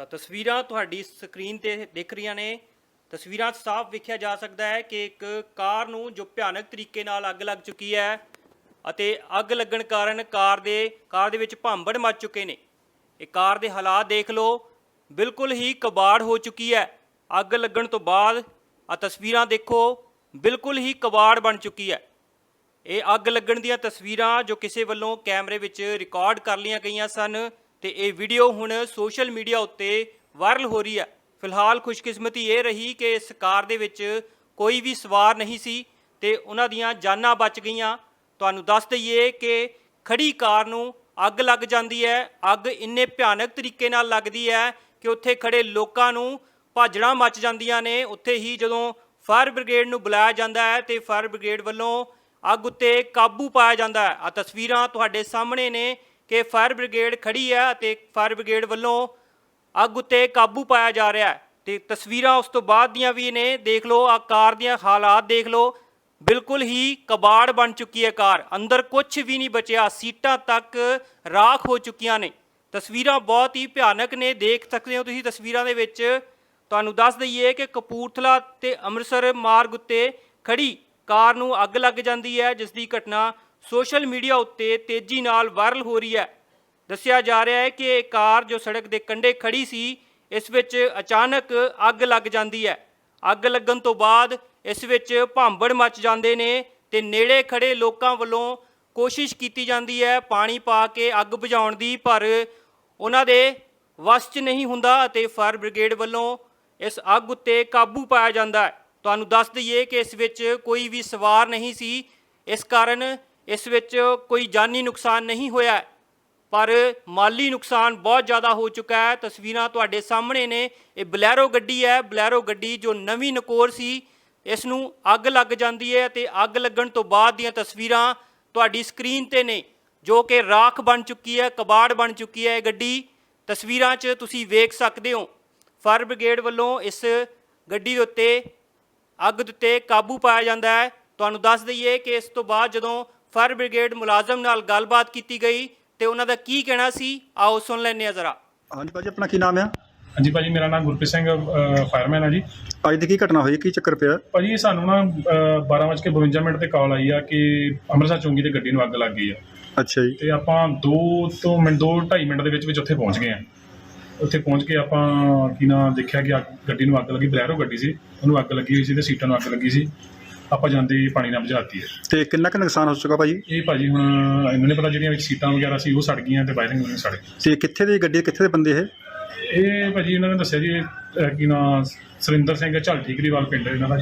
ਤਾਂ ਤਸਵੀਰਾਂ ਤੁਹਾਡੀ ਸਕਰੀਨ ਤੇ ਦਿਖ ਰਹੀਆਂ ਨੇ। ਤਸਵੀਰਾਂ ਸਾਫ਼ ਵੇਖਿਆ ਜਾ ਸਕਦਾ ਹੈ ਕਿ ਇੱਕ ਕਾਰ ਨੂੰ ਜੋ ਭਿਆਨਕ ਤਰੀਕੇ ਨਾਲ ਅੱਗ ਲੱਗ ਚੁੱਕੀ ਹੈ ਅਤੇ ਅੱਗ ਲੱਗਣ ਕਾਰਨ ਕਾਰ ਦੇ ਕਾਰ ਦੇ ਵਿੱਚ ਭਾਂਬੜ ਮਚ ਚੁੱਕੇ ਨੇ। ਇਹ ਕਾਰ ਦੇ ਹਾਲਾਤ ਦੇਖ ਲਓ, ਬਿਲਕੁਲ ਹੀ ਕਬਾੜ ਹੋ ਚੁੱਕੀ ਹੈ। ਅੱਗ ਲੱਗਣ ਤੋਂ ਬਾਅਦ ਆ ਤਸਵੀਰਾਂ ਦੇਖੋ, ਬਿਲਕੁਲ ਹੀ ਕਬਾੜ ਬਣ ਚੁੱਕੀ ਹੈ। ਇਹ ਅੱਗ ਲੱਗਣ ਦੀਆਂ ਤਸਵੀਰਾਂ ਜੋ ਕਿਸੇ ਵੱਲੋਂ ਕੈਮਰੇ ਵਿੱਚ ਰਿਕਾਰਡ ਕਰ ਲਈਆਂ ਗਈਆਂ ਸਨ ਤੇ ਇਹ ਵੀਡੀਓ ਹੁਣ ਸੋਸ਼ਲ ਮੀਡੀਆ ਉੱਤੇ ਵਾਇਰਲ ਹੋ ਰਹੀ ਹੈ। ਫਿਲਹਾਲ ਖੁਸ਼ਕਿਸਮਤੀ ਇਹ ਰਹੀ ਕਿ ਇਸ ਕਾਰ ਦੇ ਵਿੱਚ ਕੋਈ ਵੀ ਸਵਾਰ ਨਹੀਂ ਸੀ ਤੇ ਉਹਨਾਂ ਦੀਆਂ ਜਾਨਾਂ ਬਚ ਗਈਆਂ। ਤੁਹਾਨੂੰ ਦੱਸ ਦਈਏ ਕਿ ਖੜੀ ਕਾਰ ਨੂੰ ਅੱਗ ਲੱਗ ਜਾਂਦੀ ਹੈ। ਅੱਗ ਇੰਨੇ ਭਿਆਨਕ ਤਰੀਕੇ ਨਾਲ ਲੱਗਦੀ ਹੈ ਕਿ ਉੱਥੇ ਖੜੇ ਲੋਕਾਂ ਨੂੰ ਭਾਜੜਾਂ ਮਚ ਜਾਂਦੀਆਂ ਨੇ। ਉੱਥੇ ਹੀ ਜਦੋਂ ਫਾਇਰ ਬ੍ਰਿਗੇਡ ਨੂੰ ਬੁਲਾਇਆ ਜਾਂਦਾ ਹੈ ਤੇ ਫਾਇਰ ਬ੍ਰਿਗੇਡ ਵੱਲੋਂ ਅੱਗ ਉੱਤੇ ਕਾਬੂ ਪਾਇਆ ਜਾਂਦਾ ਹੈ। ਆ ਤਸਵੀਰਾਂ ਤੁਹਾਡੇ ਸਾਹਮਣੇ ਨੇ। ਕਿ ਫਾਇਰ ਬ੍ਰਿਗੇਡ ਖੜੀ ਹੈ ਅਤੇ ਫਾਇਰ ਬ੍ਰਿਗੇਡ ਵੱਲੋਂ ਅੱਗ ਉੱਤੇ ਕਾਬੂ ਪਾਇਆ ਜਾ ਰਿਹਾ ਹੈ। ਤੇ ਤਸਵੀਰਾਂ ਉਸ ਤੋਂ ਬਾਅਦ ਦੀਆਂ ਵੀ ਨੇ, ਦੇਖ ਲਓ ਆ ਕਾਰ ਦੀਆਂ ਹਾਲਾਤ ਦੇਖ ਲਓ। ਬਿਲਕੁਲ ਹੀ ਕਬਾੜ ਬਣ ਚੁੱਕੀ ਹੈ ਕਾਰ। ਅੰਦਰ ਕੁਝ ਵੀ ਨਹੀਂ ਬਚਿਆ। ਸੀਟਾਂ ਤੱਕ ਰਾਖ ਹੋ ਚੁੱਕੀਆਂ ਨੇ। ਤਸਵੀਰਾਂ ਬਹੁਤ ਹੀ ਭਿਆਨਕ ਨੇ। ਦੇਖ ਸਕਦੇ ਹੋ ਤੁਸੀਂ ਤਸਵੀਰਾਂ ਦੇ ਵਿੱਚ। ਤੁਹਾਨੂੰ ਦੱਸ ਦਈਏ ਕਿ ਕਪੂਰਥਲਾ ਤੇ ਅੰਮ੍ਰਿਤਸਰ ਮਾਰਗ ਉੱਤੇ ਖੜੀ ਕਾਰ ਨੂੰ ਅੱਗ ਲੱਗ ਜਾਂਦੀ ਹੈ, ਜਿਸ ਦੀ ਘਟਨਾ ਸੋਸ਼ਲ ਮੀਡੀਆ ਉੱਤੇ ਤੇਜ਼ੀ ਨਾਲ ਵਾਇਰਲ ਹੋ ਰਹੀ ਹੈ। ਦੱਸਿਆ ਜਾ ਰਿਹਾ ਹੈ ਕਿ ਇਹ ਕਾਰ ਜੋ ਸੜਕ ਦੇ ਕੰਢੇ ਖੜੀ ਸੀ, ਇਸ ਵਿੱਚ ਅਚਾਨਕ ਅੱਗ ਲੱਗ ਜਾਂਦੀ ਹੈ। ਅੱਗ ਲੱਗਣ ਤੋਂ ਬਾਅਦ ਇਸ ਵਿੱਚ ਭਾਂਬੜ ਮਚ ਜਾਂਦੇ ਨੇ ਤੇ ਨੇੜੇ ਖੜੇ ਲੋਕਾਂ ਵੱਲੋਂ ਕੋਸ਼ਿਸ਼ ਕੀਤੀ ਜਾਂਦੀ ਹੈ ਪਾਣੀ ਪਾ ਕੇ ਅੱਗ ਬੁਝਾਉਣ ਦੀ, ਪਰ ਉਹਨਾਂ ਦੇ ਵਸ 'ਚ ਨਹੀਂ ਹੁੰਦਾ ਅਤੇ ਫਾਇਰ ਬ੍ਰਿਗੇਡ ਵੱਲੋਂ ਇਸ ਅੱਗ ਉੱਤੇ ਕਾਬੂ ਪਾਇਆ ਜਾਂਦਾ ਹੈ। ਤੁਹਾਨੂੰ ਦੱਸ ਦਈਏ ਕਿ ਇਸ ਵਿੱਚ ਕੋਈ ਵੀ ਸਵਾਰ ਨਹੀਂ ਸੀ। ਇਸ ਕਾਰਨ ਇਸ ਵਿੱਚ ਕੋਈ ਜਾਨੀ ਨੁਕਸਾਨ ਨਹੀਂ ਹੋਇਆ। ਪਰ ਮਾਲੀ ਨੁਕਸਾਨ ਬਹੁਤ ਜ਼ਿਆਦਾ ਹੋ ਚੁੱਕਾ ਹੈ। ਤਸਵੀਰਾਂ ਤੁਹਾਡੇ ਸਾਹਮਣੇ ਨੇ। ਇਹ ਬਲੈਰੋ ਗੱਡੀ ਹੈ। ਬਲੈਰੋ ਗੱਡੀ ਜੋ ਨਵੀਂ ਨਕੋਰ ਸੀ, ਇਸ ਨੂੰ ਅੱਗ ਲੱਗ ਜਾਂਦੀ ਹੈ ਤੇ ਅੱਗ ਲੱਗਣ ਤੋਂ ਬਾਅਦ ਦੀਆਂ ਤਸਵੀਰਾਂ ਤੁਹਾਡੀ ਸਕਰੀਨ ਤੇ ਨੇ, ਜੋ ਕਿ ਰਾਖ ਬਣ ਚੁੱਕੀ ਹੈ, ਕਬਾੜ ਬਣ ਚੁੱਕੀ ਹੈ ਇਹ ਗੱਡੀ। ਤਸਵੀਰਾਂ 'ਚ ਤੁਸੀਂ ਵੇਖ ਸਕਦੇ ਹੋ, ਫਾਇਰ ਬ੍ਰਿਗੇਡ ਵੱਲੋਂ ਇਸ ਗੱਡੀ ਦੇ ਉੱਤੇ ਅੱਗ ਦੇ ਉੱਤੇ ਕਾਬੂ ਪਾਇਆ ਜਾਂਦਾ ਹੈ। ਤੁਹਾਨੂੰ ਦੱਸ ਦਈਏ ਕਿ ਇਸ ਤੋਂ ਬਾਅਦ ਜਦੋਂ ਫਾਇਰ ਬ੍ਰਿਗੇਡ ਮੁਲਾਜ਼ਮ ਨਾਲ ਗੱਲਬਾਤ ਕੀਤੀ ਗਈ ਤੇ ਉਹਨਾਂ ਦਾ ਕੀ ਕਹਿਣਾ ਸੀ? ਆਓ ਸੁਣ ਲੈਂਦੇ ਹਾਂ ਜ਼ਰਾ। ਹਾਂਜੀ ਭਾਜੀ ਆਪਣਾ ਕੀ ਨਾਮ ਆ? ਹਾਂਜੀ ਭਾਜੀ ਮੇਰਾ ਨਾਮ ਗੁਰਪ੍ਰੀਤ ਸਿੰਘ ਫਾਇਰਮੈਨ ਹੈ ਜੀ। ਅੱਜ ਦੀ ਕੀ ਘਟਨਾ ਹੋਈ? ਕੀ ਚੱਕਰ ਪਿਆ? ਭਾਜੀ ਸਾਨੂੰ ਨਾ ਅਹ, 12:52 ਮਿੰਟ ਤੇ ਕਾਲ ਆਈ ਆ ਕਿ ਅੰਮ੍ਰਿਤਸਰ ਚੌਂਕੀ ਤੇ ਗੱਡੀ ਨੂੰ ਅੱਗ ਲੱਗ ਗਈ ਆ। ਅੱਛਾ ਜੀ। ਤੇ ਆਪਾਂ 2 ਤੋਂ ਮਿੰਟ 2 2.5 ਮਿੰਟ ਦੇ ਵਿੱਚ ਵਿੱਚ ਉੱਥੇ ਪਹੁੰਚ ਗਏ ਆ। ਉੱਥੇ ਪਹੁੰਚ ਕੇ ਆਪਾਂ ਕੀ ਨਾ ਦੇਖਿਆ ਕਿ ਗੱਡੀ ਨੂੰ ਅੱਗ ਲੱਗੀ ਬਲੈਰੋ ਗੱਡੀ ਸੀ। ਉਹਨੂੰ ਅੱਗ ਲੱਗੀ ਹੋਈ ਸੀ ਤੇ ਸੀਟਾਂ ਨੂੰ ਅੱਗ ਲੱਗੀ ਸੀ। ਆਪਾਂ ਜਾਂਦੇ ਪਾਣੀ ਨਾਲ ਬੁਝਾਤੀ ਹੈ। ਤੇ ਕਿੰਨਾ ਕੁ ਨੁਕਸਾਨ ਹੋ ਚੁੱਕਾ ਭਾਜੀ? ਇਹ ਭਾਜੀ ਹੁਣ ਇਹਨਾਂ ਨੇ ਪਤਾ ਜਿਹੜੀਆਂ ਵਿੱਚ ਸੀਟਾਂ ਵਗੈਰਾ ਸੀ ਉਹ ਸੜ ਗਈਆਂ ਤੇ ਵਾਇਰਿੰਗ ਵਗੈਰਾ ਸੜ ਗਈ। ਤੇ ਕਿੱਥੇ ਦੀ ਗੱਡੀ ਕਿੱਥੇ ਦੇ ਬੰਦੇ ਇਹ? ਇਹ ਭਾਜੀ ਇਹਨਾਂ ਨੇ ਦੱਸਿਆ ਜੀ ਇਹ, ਅਹ, ਕੀ ਨਾ ਸੁਰਿੰਦਰ ਸਿੰਘ ਝਲ ਠੀਕਰੀਵਾਲ ਪਿੰਡ ਇਹਨਾਂ ਦਾ। ਜੀ।